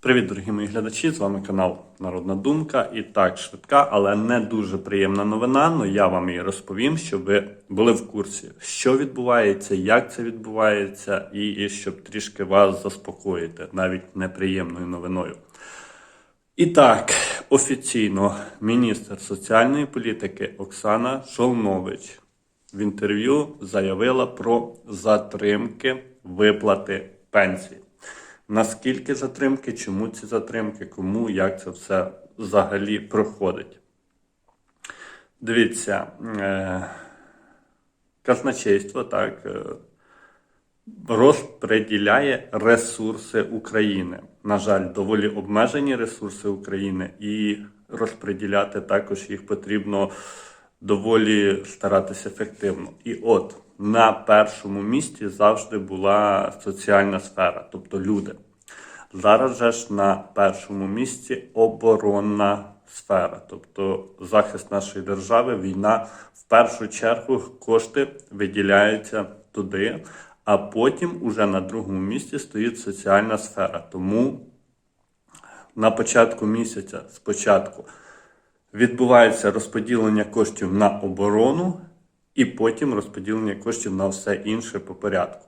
Привіт, дорогі мої глядачі! З вами канал Народна Думка. І так, швидка, але не дуже приємна новина. але я вам її розповім, щоб ви були в курсі, що відбувається, як це відбувається, і, і щоб трішки вас заспокоїти, навіть неприємною новиною. І так, офіційно міністр соціальної політики Оксана Шолнович в інтерв'ю заявила про затримки виплати пенсії. Наскільки затримки, чому ці затримки, кому, як це все взагалі проходить? Дивіться, е, казначейство так е, розподіляє ресурси України. На жаль, доволі обмежені ресурси України, і розподіляти також їх потрібно доволі старатися ефективно. І от на першому місці завжди була соціальна сфера, тобто люди. Зараз же ж на першому місці оборонна сфера, тобто захист нашої держави, війна в першу чергу кошти виділяються туди, а потім уже на другому місці стоїть соціальна сфера. Тому на початку місяця спочатку відбувається розподілення коштів на оборону, і потім розподілення коштів на все інше по порядку.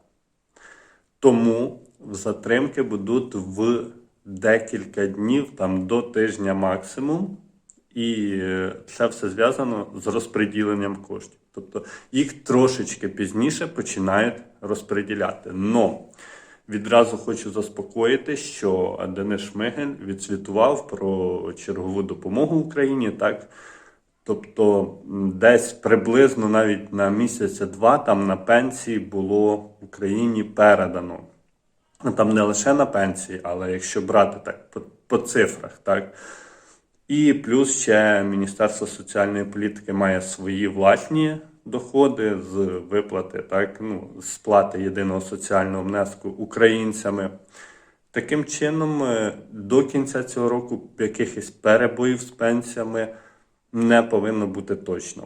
Тому затримки будуть в декілька днів, там до тижня максимум, і е, це все зв'язано з розподіленням коштів. Тобто їх трошечки пізніше починають розподіляти. Но відразу хочу заспокоїти, що Денис Шмигель відсвітував про чергову допомогу Україні. так, Тобто десь приблизно навіть на місяця-два там на пенсії було Україні передано. Ну, Там не лише на пенсії, але якщо брати так по, по цифрах, так. І плюс ще Міністерство соціальної політики має свої власні доходи з виплати, так, ну, з сплати єдиного соціального внеску українцями. Таким чином, е, до кінця цього року якихось перебоїв з пенсіями не повинно бути точно.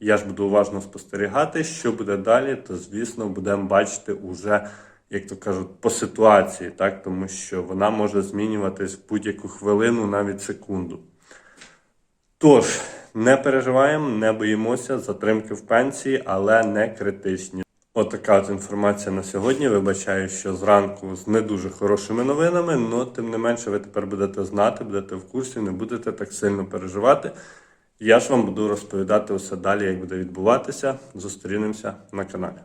Я ж буду уважно спостерігати, що буде далі, то звісно будемо бачити уже, як то кажуть, по ситуації, так тому що вона може змінюватись в будь-яку хвилину, навіть секунду. Тож, не переживаємо, не боїмося затримки в пенсії, але не критичні. Отака от інформація на сьогодні. Вибачаю, що зранку з не дуже хорошими новинами, але тим не менше ви тепер будете знати, будете в курсі, не будете так сильно переживати. Я ж вам буду розповідати усе далі, як буде відбуватися. Зустрінемося на каналі.